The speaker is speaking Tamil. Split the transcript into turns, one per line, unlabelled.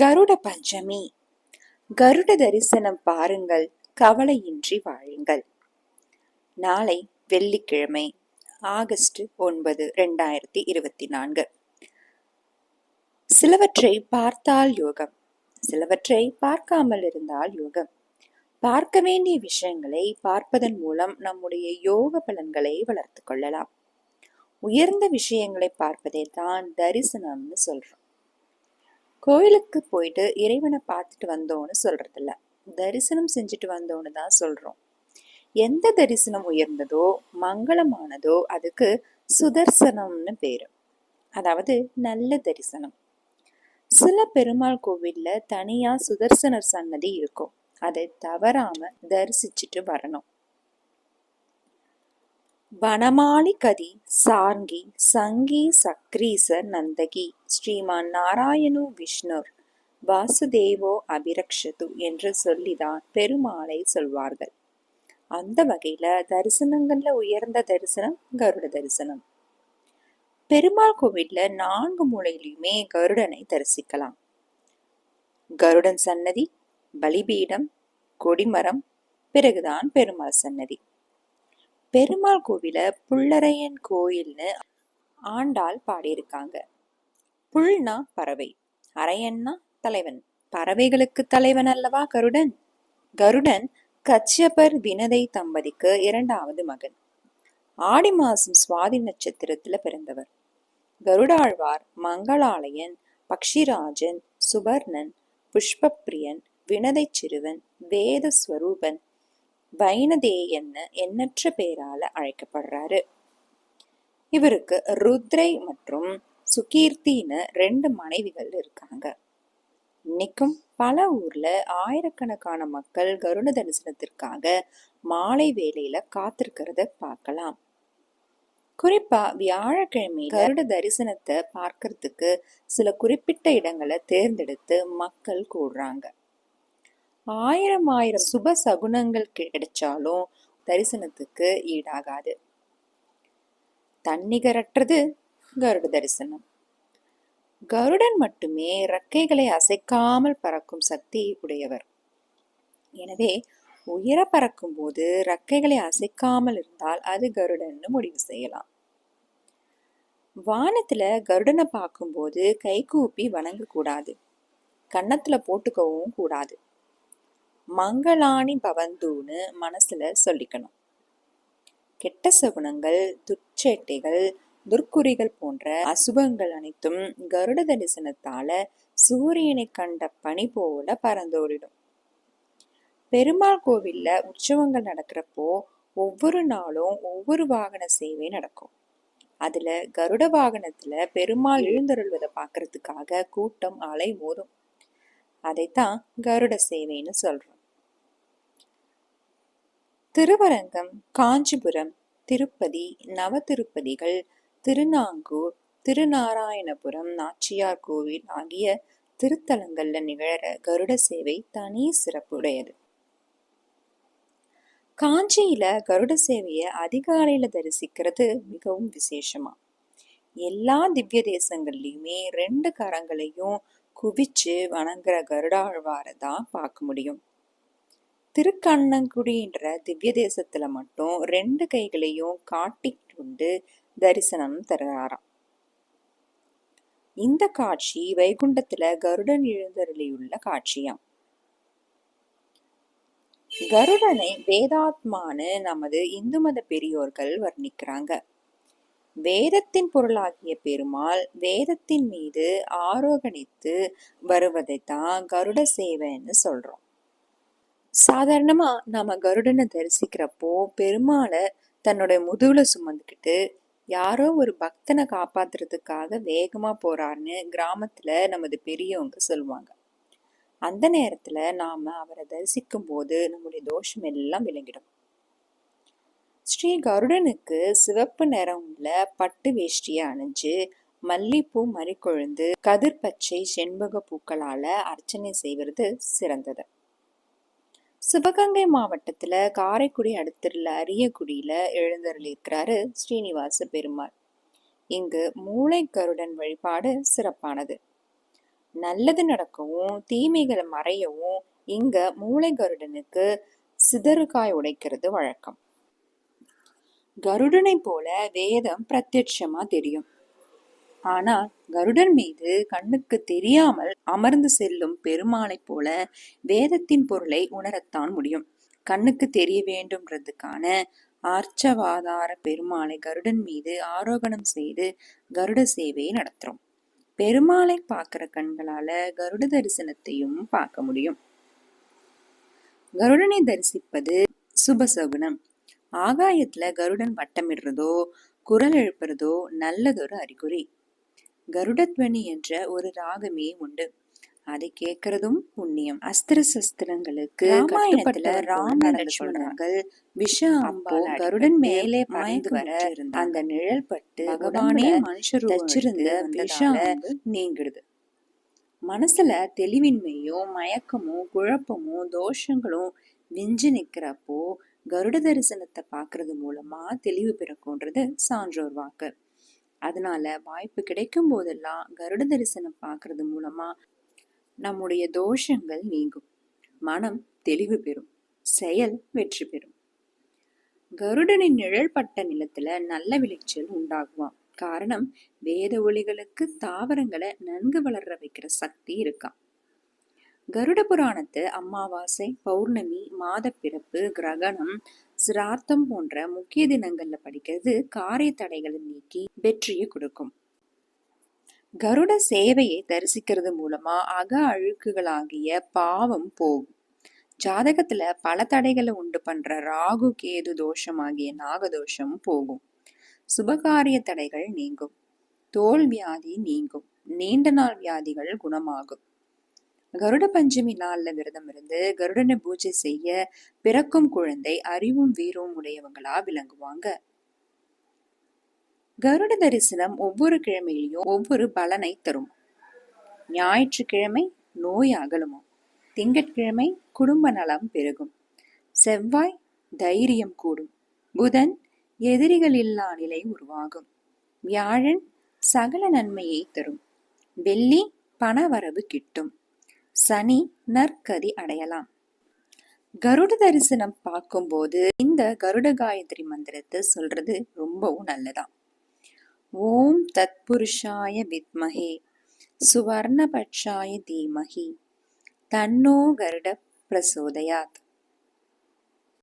கருட பஞ்சமி. கருட தரிசனம் பாருங்கள் கவலையின்றி வாழுங்கள். நாளை வெள்ளிக்கிழமை ஆகஸ்ட் ஒன்பது ரெண்டாயிரத்தி இருபத்தி நான்கு. சிலவற்றை பார்த்தால் யோகம் சிலவற்றை பார்க்காமல் இருந்தால் யோகம். பார்க்க வேண்டிய விஷயங்களை பார்ப்பதன் மூலம் நம்முடைய யோக பலன்களை வளர்த்து கொள்ளலாம். உயர்ந்த விஷயங்களை பார்ப்பதே தான் தரிசனம்னு சொல்றோம். கோயிலுக்கு போயிட்டு இறைவனை பார்த்துட்டு வந்தோன்னு சொல்கிறதில்ல தரிசனம் செஞ்சுட்டு வந்தோன்னு தான் சொல்றோம். எந்த தரிசனம் உயர்ந்ததோ மங்களமானதோ அதுக்கு சுதர்சனம்னு பேரு. அதாவது நல்ல தரிசனம். சில பெருமாள் கோவில்ல தனியா சுதர்சனர் சன்னதி இருக்கும். அதை தவறாம தரிசிச்சுட்டு வரணும். வனமாளி கதி சார்ங்கி சங்கி சக்ரீச நந்தகி ஸ்ரீமான் நாராயணு விஷ்ணுர் வாசுதேவோ அபிரக்ஷது என்று சொல்லிதான் பெருமாளை சொல்வார்கள். அந்த வகையில தரிசனங்கள்ல உயர்ந்த தரிசனம் கருட தரிசனம். பெருமாள் கோவில்ல நான்கு மூலையிலுமே கருடனை தரிசிக்கலாம். கருடன் சன்னதி பலிபீடம் கொடிமரம் பிறகுதான் பெருமாள் சன்னதி. பெருமாள் கோவில புள்ளரையன் கோயில்னு ஆண்டாள் பாடியிருக்காங்க. புல்னா பறவை. அரையன்னா தலைவன். பறவைகளுக்கு தலைவன் அல்லவா கருடன்? கருடன் கச்சியப்பர் வினதை தம்பதிக்கு இரண்டாவது மகன். ஆடி மாசம் சுவாதி நட்சத்திரத்துல பிறந்தவர். கருடாழ்வார் மங்களாலயன் பக்ஷிராஜன் சுபர்ணன் புஷ்பப்பிரியன் வினதை சிறுவன் வேத ஸ்வரூபன் வைனதேயன்னு எண்ணற்ற பேரால அழைக்கப்படுறாரு. இவருக்கு ருத்ரை மற்றும் சுகீர்த்தின்னு ரெண்டு மனைவிகள் இருக்காங்க. இன்னைக்கும் பல ஊர்ல ஆயிரக்கணக்கான மக்கள் கருட தரிசனத்திற்காக மாலை வேலையில காத்திருக்கிறத பார்க்கலாம். குறிப்பா வியாழக்கிழமை கருட தரிசனத்தை பார்க்கறதுக்கு சில குறிப்பிட்ட இடங்களை தேர்ந்தெடுத்து மக்கள் கூடுறாங்க. ஆயிரம் ஆயிரம் சுப சகுனங்கள் கிடைச்சாலும் தரிசனத்துக்கு ஈடாகாது. தன்னிகரற்றது கருட தரிசனம். கருடன் மட்டுமே ரெக்கைகளை அசைக்காமல் பறக்கும் சக்தி உடையவர். எனவே உயர பறக்கும் போது ரெக்கைகளை அசைக்காமல் இருந்தால் அது கருடன்னு முடிவு செய்யலாம். வானத்துல கருடனை பார்க்கும்போது கை கூப்பி வணங்கக்கூடாது. கன்னத்துல போட்டுக்கவும் கூடாது. மங்களாணி பவந்தூன்னு மனசுல சொல்லிக்கணும். கெட்ட சகுனங்கள் துச்சேட்டைகள் துர்க்குறிகள் போன்ற அசுபங்கள் அனைத்தும் கருட தரிசனத்தால சூரியனை கண்ட பனி போல பறந்தோடிடும். பெருமாள் கோவில்ல உற்சவங்கள் நடக்கிறப்போ ஒவ்வொரு நாளும் ஒவ்வொரு வாகன சேவை நடக்கும். அதுல கருட வாகனத்துல பெருமாள் எழுந்தருள்வதை பார்க்கறதுக்காக கூட்டம் அலை மோதும் அதைத்தான் கருட சேவைன்னு சொல்றோம். திருவரங்கம் காஞ்சிபுரம் திருப்பதி நவதிருப்பதிகள் திருநாங்கூர் திருநாராயணபுரம் நாச்சியார் கோவில் ஆகிய திருத்தலங்கள்ல நிகழற கருட சேவை தனி சிறப்புடையது. காஞ்சியில கருட சேவையை அதிகாலையில தரிசிக்கிறது மிகவும் விசேஷமா. எல்லா திவ்ய தேசங்கள்லயுமே ரெண்டு கரங்களையும் குவிச்சு வணங்குற கருடாழ்வாரை தான் பார்க்க முடியும். திருக்கண்ணங்குடின்ற திவ்ய தேசத்துல மட்டும் ரெண்டு கைகளையும் காட்டிக்கொண்டு தரிசனம் தருகிறாராம் இந்த காட்சி வைகுண்டத்துல கருடன் எழுந்தருளியுள்ள காட்சியாம். கருடனை வேதாத்மான்னு நமது இந்து மத பெரியோர்கள் வர்ணிக்கிறாங்க. வேதத்தின் பொருளாகிய பெருமாள் வேதத்தின் மீது ஆரோகணித்து வருவதைத்தான் கருட சேவைன்னு சொல்றோம். சாதாரணமாக நாம் கருடனை தரிசிக்கிறப்போ பெருமாளை தன்னுடைய முதுகில் சுமந்துக்கிட்டு யாரோ ஒரு பக்தனை காப்பாத்துறதுக்காக வேகமாக போகிறாருன்னு கிராமத்தில் நமது பெரியவங்க சொல்லுவாங்க. அந்த நேரத்தில் நாம் அவரை தரிசிக்கும் போது நம்முடைய தோஷம் எல்லாம் விளங்கிடும். ஸ்ரீ கருடனுக்கு சிவப்பு நிறம் உள்ள பட்டு வேஷ்டியை அணிஞ்சு மல்லிப்பூ மறிக்கொழுந்து கதிர் பச்சை செண்பக பூக்களால் அர்ச்சனை செய்வது சிறந்தது. சிவகங்கை மாவட்டத்தில் காரைக்குடி அடுத்துள்ள அரியக்குடியில் எழுந்தருளியிருக்கிறாரு ஸ்ரீனிவாச பெருமாள். இங்கு மூளை கருடன் வழிபாடு சிறப்பானது. நல்லது நடக்கவும் தீமைகளை மறையவும் இங்க மூளை கருடனுக்கு சிதறுகாய் உடைக்கிறது வழக்கம். கருடனை போல வேதம் பிரத்யட்சமா தெரியும். ஆனால் கருடன் மீது கண்ணுக்கு தெரியாமல் அமர்ந்து செல்லும் பெருமாளை போல வேதத்தின் பொருளை உணரத்தான் முடியும். கண்ணுக்கு தெரிய வேண்டும்ன்றதுக்கான ஆர்ச்சவாதார பெருமாளை கருடன் மீது ஆரோகணம் செய்து கருட சேவையை நடத்துறோம். பெருமாளை பார்க்கிற கண்களால கருட தரிசனத்தையும் பார்க்க முடியும். கருடனை தரிசிப்பது சுபசகுனம். ஆகாயத்துல கருடன் வட்டமிடுறதோ குரல் எழுப்புறதோ நல்லதொரு அறிகுறி. கருடத்வனி என்ற ஒரு ராகமே உண்டு. அதை கேட்கறதும் புண்ணியம். அஸ்திர சஸ்திரங்களுக்கு ராமாயணத்துல ராம லட்சுமணர்கள் விஷ அம்போ கருடன் மேலே மயந்து வர அந்த நிழல் பட்டு பகவானே மனுஷர் தச்சிருந்த விஷ அம்பு நீங்கிடுது மனசுல தெளிவின்மையும் மயக்கமும் குழப்பமும் தோஷங்களும் விஞ்சு நிக்கிறப்போ கருட தரிசனத்தை பாக்குறது மூலமா தெளிவு பிறக்கும்ன்றது சான்றோர் வாக்கு. அதனால வாய்ப்பு கிடைக்கும் போதெல்லாம் கருட தரிசனம் பார்க்கறது மூலமா நம்முடைய தோஷங்கள் நீங்கும். மனம் தெளிவு பெறும். செயல் வெற்றி பெறும். கருடனின் நிழல் பட்ட நிலத்துல நல்ல விளைச்சல் உண்டாகுவான் காரணம் வேத ஒளிகளுக்கு தாவரங்களை நன்கு வளர வைக்கிற சக்தி இருக்கான் கருட புராணத்து அமாவாசை பௌர்ணமி மாத பிறப்பு கிரகணம் சிரார்த்தம் போன்ற முக்கிய தினங்கள்ல படிக்கிறது காரிய தடைகளை நீக்கி வெற்றியை கொடுக்கும். கருட சேவையை தரிசிக்கிறது மூலமா அக அழுக்குகளாகிய பாவம் போகும். ஜாதகத்துல பல தடைகளை உண்டு பண்ற ராகு கேது தோஷம் ஆகிய நாகதோஷம் போகும். சுபகாரிய தடைகள் நீங்கும். தோல் வியாதி நீங்கும். நீண்ட நாள் வியாதிகள் குணமாகும். கருட பஞ்சமி நாள்ல விரதம் இருந்து கருடனை பூஜை செய்ய பிறக்கும் குழந்தை அறிவும் வீரமும் உடையவங்களா விளங்குவாங்க. கருட தரிசனம் ஒவ்வொரு கிழமையிலையும் ஒவ்வொரு பலனை தரும். ஞாயிற்றுக்கிழமை நோய் அகலுமா? திங்கட்கிழமை குடும்ப நலம் பெருகும். செவ்வாய் தைரியம் கூடும். புதன் எதிரிகள் இல்லா நிலை உருவாகும். வியாழன் சகல நன்மையை தரும். வெள்ளி பணவரவு கிட்டும். சனி நற்கதி அடையலாம். கருட தரிசனம் பார்க்கும்போது இந்த கருட காயத்ரி மந்திரத்தை சொல்றது ரொம்பவும் நல்லதான் ஓம் தத்புருஷாய வித்மகே சுவர்ணபட்சாய தீமகி தன்னோ கருட பிரசோதயாத்.